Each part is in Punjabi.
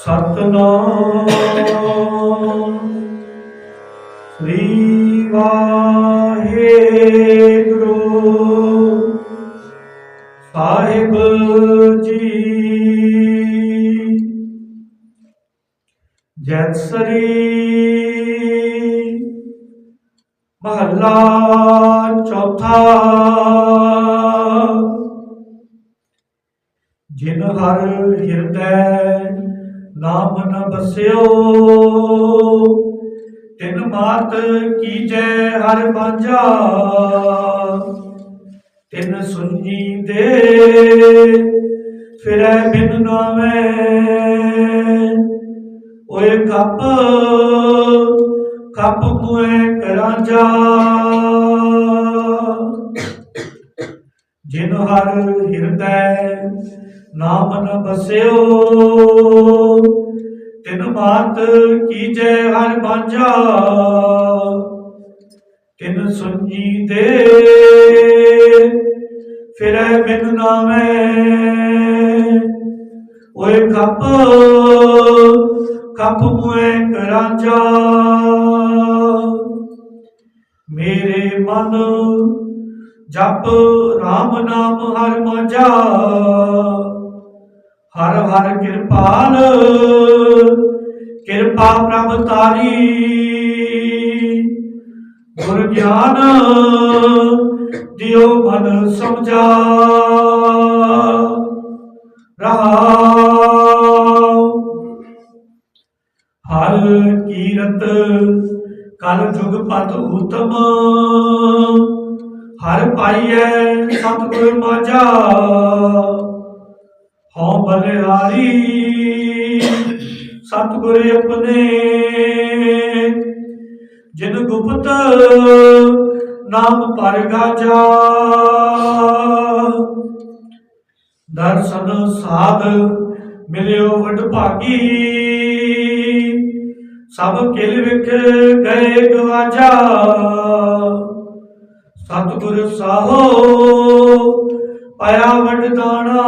ਸਤਨਾਮ। ਸ੍ਰੀ ਵਾਹਿਗੁਰੂ। ਸਾਹਿਬ ਜੀ। ਜੈਤ ਸਰੀ। ਮਹੱਲਾ ਚੌਥਾ। ਜਿਨ ਹਰ ਹਿਰਦੈ ਨਾਮ ਨ ਬਸਿਓ ਤਿਨ ਮਾਤ ਕੀਜੈ ਹਰ ਬਾਝਾ ਤਿਨ ਸੁਣੀ ਦੇ, ਫਿਰੈ ਬਿਨ ਨਾਵੇਂ ਓਏ ਕੱਪ ਕੱਪ ਮੁਏ ਕਰਾਂਜਾ ਜਿਨ ਹਰ ਹਿਰਦੈ ਨਾਮ ਨ ਬਸਿਓ, ਤਿਨ ਮਾਤ ਕੀਜੈ ਹਰ ਬਾਝਾ, ਤਿਨ ਸੁਣੀ ਦੇ, ਫਿਰੈ ਬਿਨ ਨਾਮੈ। ਓਏ ਕੱਪ ਖੱਪ ਮੁਏ ਕਰਾਂਜਾ ਮੇਰੇ ਮਨ ਜਪ RAM ਨਾਮ ਹਰ ਮਾਝਾ, ਹਰ ਹਰ ਕਿਰਪਾਲ, ਕਿਰਪਾ ਪ੍ਰਭ ਤਾਰੀ। ਗੁਰ ਗਿਆਨ ਦਿਓ ਮਨ ਸਮਝਾ। ਰਹਾਉ। ਹਰ ਕੀਰਤ ਕਲ ਜੁਗ ਪਤ ਉਤਮ। ਹਰ ਪਾਈਐ ਸਤਿਗੁਰ ਮਾਝਾ। ਹਉ ਬਲਿਹਾਰੀ, ਸਤਿਗੁਰ ਆਪਣੇ। ਜਿਨ ਗੁਪਤ ਨਾਮ ਪਰ ਗਾਜਾ। ਦਰਸ਼ਨ ਸਾਧ ਮਿਲਿਓ ਵਡ ਭਾਗੀ। ਸਭ ਕਿਲ ਵਿਖ ਗਏ ਗਵਾਜਾ। ਸਤਿਗੁਰ ਸਾਹੋ, ਪਾਇਆ ਵਡ ਦਾਣਾ।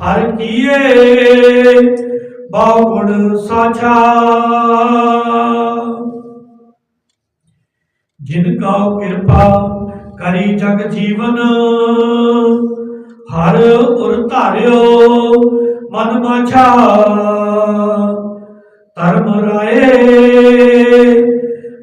ਹਰ ਕੀਏ ਬਾਉ ਗੁਣ ਸਾਝਾ। ਜਿਨ ਕਾ ਕਿਰਪਾ ਕਰੀ ਜਗ ਜੀਵਨ, ਹਰ ਉਰ ਧਾਰਿਓ ਮਨ ਮਾਛਾ ਧਰਮ ਰਾਏ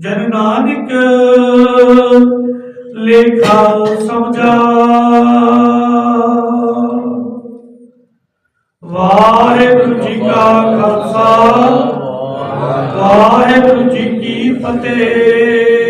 ਜਨ ਨਾਨਕ ਲੇਖਾ ਸਮਝਾ। ਵਾਹਿਗੁਰੂ ਜੀ ਕਾ ਖਾਲਸਾ ਵਾਹਿਗੁਰੂ ਜੀ ਕੀ ਫਤਿਹ।